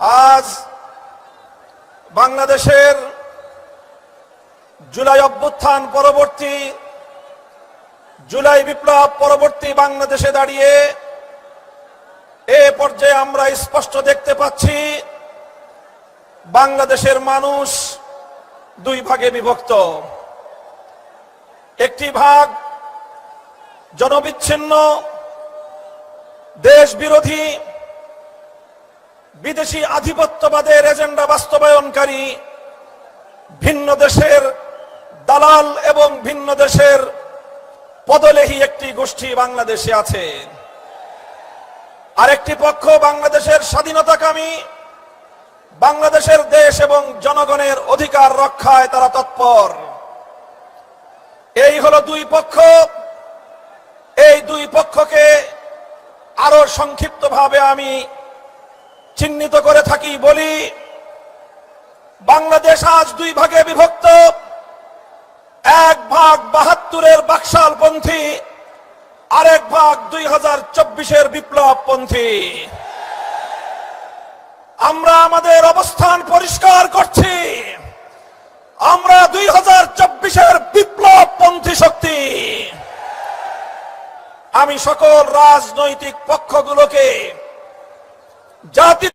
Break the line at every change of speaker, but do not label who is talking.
আজ বাংলাদেশের জুলাই অভ্যুত্থান পরবর্তী, জুলাই বিপ্লব পরবর্তী বাংলাদেশে দাঁড়িয়ে এ পর্যায়ে আমরা স্পষ্ট দেখতে পাচ্ছি, বাংলাদেশের মানুষ দুই ভাগে বিভক্ত। একটি ভাগ জনবিচ্ছিন্ন, দেশ বিরোধী বিদেশি আধিপত্যবাদের এজেন্ডা বাস্তবায়নকারী ভিন্ন দেশের দালাল এবং ভিন্ন দেশের পদলেহী একটি গোষ্ঠী বাংলাদেশে আছে। আরেকটি পক্ষ বাংলাদেশের স্বাধীনতাকামী, বাংলাদেশের দেশ এবং জনগণের অধিকার রক্ষায় তারা তৎপর। এই হলো দুই পক্ষ। এই দুই পক্ষকে আরও সংক্ষিপ্তভাবে আমি চিহ্নিত করে থাকি, বলি, বাংলাদেশ আজ দুই ভাগে বিভক্ত। এক ভাগ বাহাত্তরের বাকশালপন্থী আরেক ভাগ দুই হাজার চব্বিশের বিপ্লব পন্থী। আমরা আমাদের অবস্থান পরিষ্কার করছি। আমরা দুই হাজার চব্বিশের বিপ্লব পন্থী শক্তি। আমি সকল রাজনৈতিক পক্ষগুলোকে জাতি